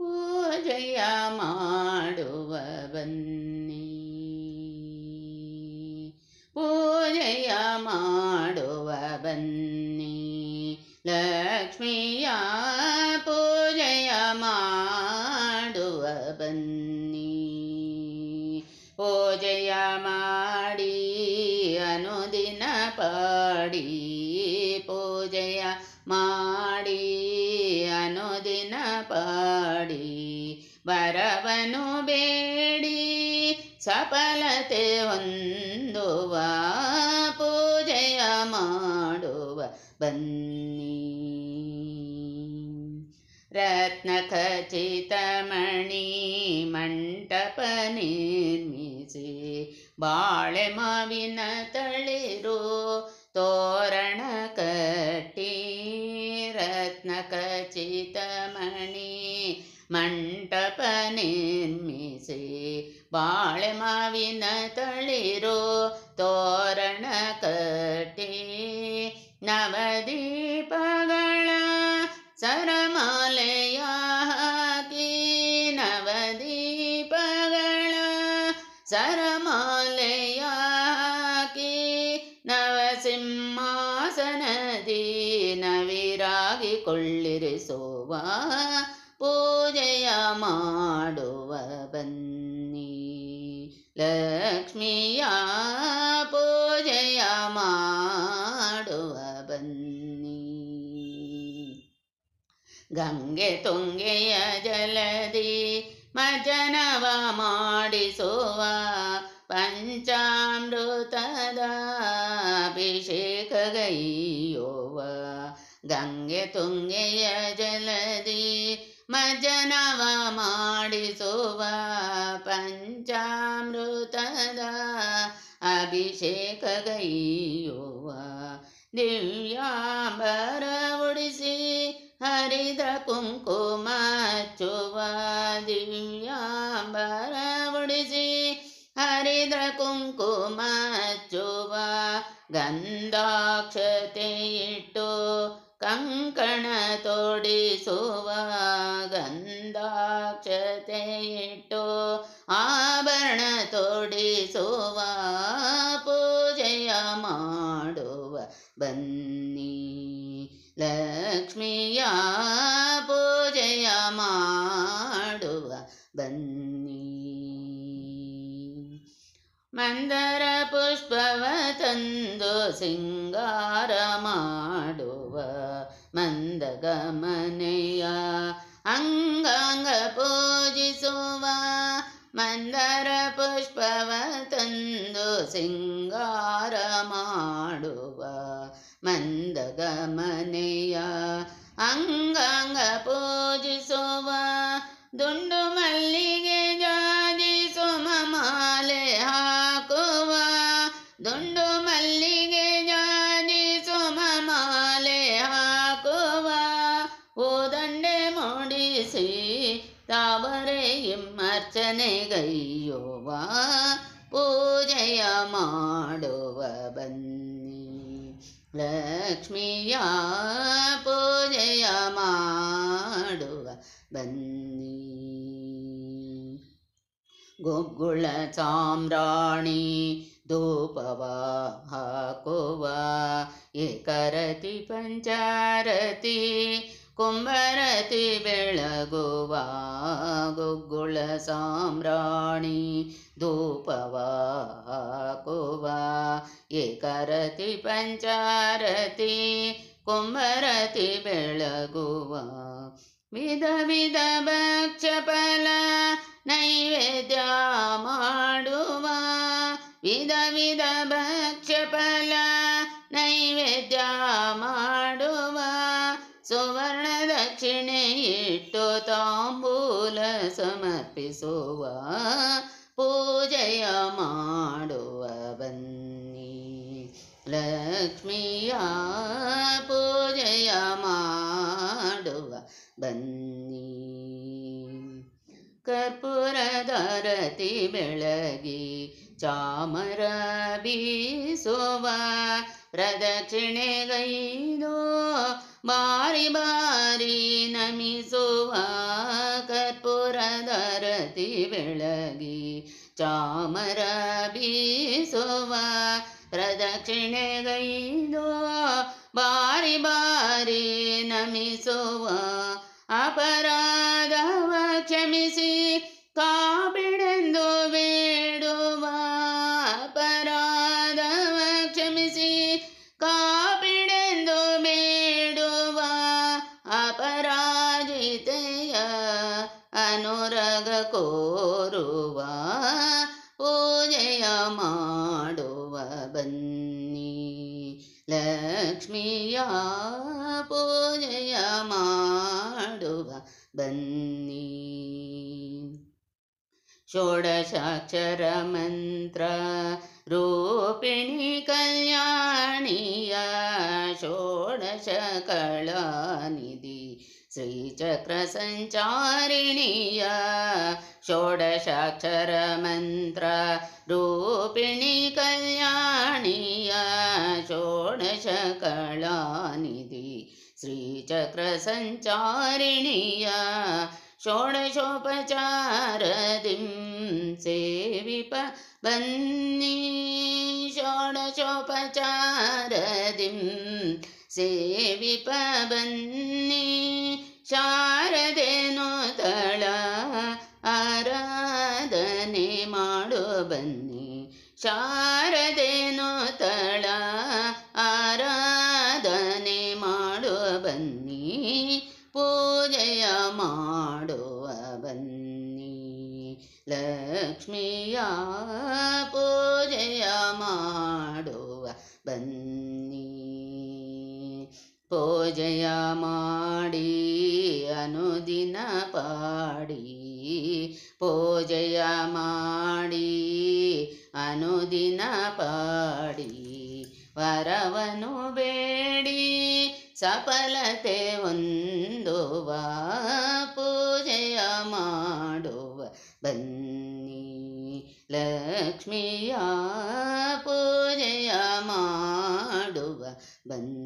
ಪೂಜೆಯ ಮಾಡುವ ಬನ್ನಿ ಪೂಜೆಯ ಮಾಡುವ ಬನ್ನಿ ಲಕ್ಷ್ಮಿಯ ಪೂಜೆಯ ಮಾಡುವ ಬನ್ನಿ ಮಾಡಿ ಅನುದಿನ ಪಾಡಿ, ಬರವನು ಬೇಡಿ, ಸಫಲತೆ ಹೊಂದುವ, ಪೂಜೆಯ ಮಾಡುವ, ಬನ್ನಿ. ರತ್ನ ಖಚಿತಮಣಿ ಮಂಟಪ ನಿರ್ಮಿಸಿ, ಬಾಳೆ ಮಾವಿನ ತಳಿರು ಖಚಿತಮಣಿ ಮಂಟಪ ನಿರ್ಮಿಸಿ ಬಾಳೆ ಮಾವಿನ ತಳಿರೋ ತೋರಣ ಕಟ್ಟಿ ನವದೀಪಗಳ ಸರಮಾಲೆಯ ಹಾಕಿ ನವದೀಪಗಳ ಸರಮಾಲೆಯ ಹಾಕಿ ನವಸಿಂಹಾಸನದಿ ನವಿರಾಗಿ ಕೊಳ್ಳಿರಿಸುವ, ಪೂಜೆಯ ಮಾಡುವ ಬನ್ನಿ. ಲಕ್ಷ್ಮಿಯ ಪೂಜೆಯ ಮಾಡುವ ಬನ್ನಿ. ಗಂಗೆ ತುಂಗೆಯ ಜಲದಿ ಮಜನವ ಮಾಡಿಸುವ ಪಂಚಾಮೃತದ ಅಭಿಷೇಕ ಗೈಯುವ ಗಂಗೆ ತುಂಗೆಯ ಜಲದಿ ಮಜನವ ಮಾಡಿಸುವ ಪಂಚಾಮೃತದ ಅಭಿಷೇಕ ಗೈಯುವ ದಿವ್ಯಾಂಬರ ಉಡಿಸಿ ಹರಿದ ಕುಂಕುಮ ಹಚ್ಚುವ ದಿವ್ಯಾಂಬರ ಉಡಿಸಿ ಹರಿದ ಕುಂಕುಮ ಹಚ್ಚುವ ಗಂಧಾಕ್ಷತೆ ಇಟ್ಟು ಕಂಕಣ ತೋಡಿಸುವ ಗಂಧಾಕ್ಷತೆ ಇಟ್ಟು ಆಭರಣ ತೋಡಿಸುವ ಪೂಜೆಯ ಮಾಡುವ ಬನ್ನಿ ಲಕ್ಷ್ಮಿಯ ಪೂಜೆಯ ಮಾಡುವ ಬನ್ನಿ ಮಂದರ ಪುಷ್ಪವ ತಂದು ಸಿಂಗಾರ ಮಾಡುವ ಮಂದಗಮನೆಯ ಅಂಗಾಂಗ ಪೂಜಿಸುವ ಮಂದರ ಪುಷ್ಪವ ತಂದು ಸಿಂಗಾರ ಮಾಡುವ ಮಂದಗಮನೆಯ ಅಂಗಾಂಗ ಪೂಜಿಸುವ ದುಂಡು ಮಲ್ಲಿಗೆ ಮೂಡಿಸಿ ತಾವರೆ ಪೂಜೆಯ ಮಾಡುವ ಬನ್ನಿ. ಲಕ್ಷ್ಮಿಯ ಪೂಜೆಯ ಮಾಡುವ ಬನ್ನಿ. ಗೊಗ್ಗುಳ ಸಾಮ್ರಾಣಿ ಧೂಪವ ಹಾಕುವ, ಏಕರತಿ ಪಂಚಾರತಿ ಕುಂಭರತಿ ಬೆಳಗುವ ಗೊಗ್ಗುಳ ಸಾಮ್ರಾಣಿ ಧೂಪವ ಹಾಕುವ ಏಕರತಿ ಪಂಚಾರತಿ ಕುಂಭರತಿ ಬೆಳಗುವ ವಿಧ ವಿಧ ಭಕ್ಷ ಫಲ ನೈವೇದ್ಯ ಮಾಡುವ ವಿಧ ವಿಧ ಭಕ್ಷ ಫಲ ನೈವೇದ್ಯ ಮಾಡುವ ಸುವರ್ಣ ದಕ್ಷಿಣೆ ಇಟ್ಟು ತಾಂಬೂಲ ಸಮರ್ಪಿಸುವ ಪೂಜೆಯ ಮಾಡುವ ಬನ್ನಿ. ಲಕ್ಷ್ಮಿಯ ಪೂಜೆಯ ಮಾಡುವ ಬನ್ನಿ. ಕರ್ಪೂರದರತಿ ಬೆಳಗಿ ಚಾಮರ ಬೀಸುವ ಪ್ರದಕ್ಷಿಣೆಗೈದು ಬಾರಿ ಬಾರಿ ನಮಿಸುವ ಕರ್ಪೂರದರತಿ ದರತಿ ಬೆಳಗಿ ಚಾಮರ ಬೀಸುವ ಪ್ರದಕ್ಷಿಣೆಗೈದು ಬಾರಿ ಬಾರಿ ನಮಿಸುವ ಅಪರಾಧವ ಕ್ಷಮಿಸಿ ಕಾಬಿಡೆಂದು ಲಕ್ಷ್ಮಿಯ ಪೂಜೆಯ ಮಾಡುವ ಬನ್ನಿ ಷೋಡಶಾಕ್ಷರ ಮಂತ್ರ ರೂಪಿಣಿ ಕಲ್ಯಾಣಿಯ ಷೋಡಶ ಕಳಾನಿಧಿ ಶ್ರೀಚಕ್ರ ಸಂಚಾರಿಣಿಯ ಷೋಡಶಾಕ್ಷರ ಮಂತ್ರ ರೂಪಿಣಿ ಕಲ್ಯಾಣಿಯ ಷೋಡಶ ಕಳಾನಿಧಿ ಶ್ರೀಚಕ್ರ ಸಂಚಾರಿಣಿಯ ಷೋಡಶೋಪಚಾರದಿಂ ಸೇವಿಪ ಬನ್ನಿ ಷೋಡಶೋಪಚಾರದಿಂ ಸೇವಿಪ ಬನ್ನಿ ಶಾರದೆನು ತಳ ಆರಾಧನೆ ಮಾಡು ಬನ್ನಿ ಶಾರದೆನು ತಳ ಲಕ್ಷ್ಮಿಯ ಪೂಜೆಯ ಮಾಡುವ ಬನ್ನಿ. ಪೂಜೆಯ ಮಾಡಿ ಅನುದಿನ ಪಾಡಿ. ಪೂಜೆಯ ಮಾಡಿ ಅನುದಿನ ಪಾಡಿ. ವರವನು ಬೇಡಿ ಸಫಲತೆ ಹೊಂದುವ. ಪೂಜೆಯ ಮಾಡುವ ಬನ್ನಿ. ಲಕ್ಷ್ಮಿಯ ಪೂಜೆಯ ಮಾಡುವ ಬನ್ನಿ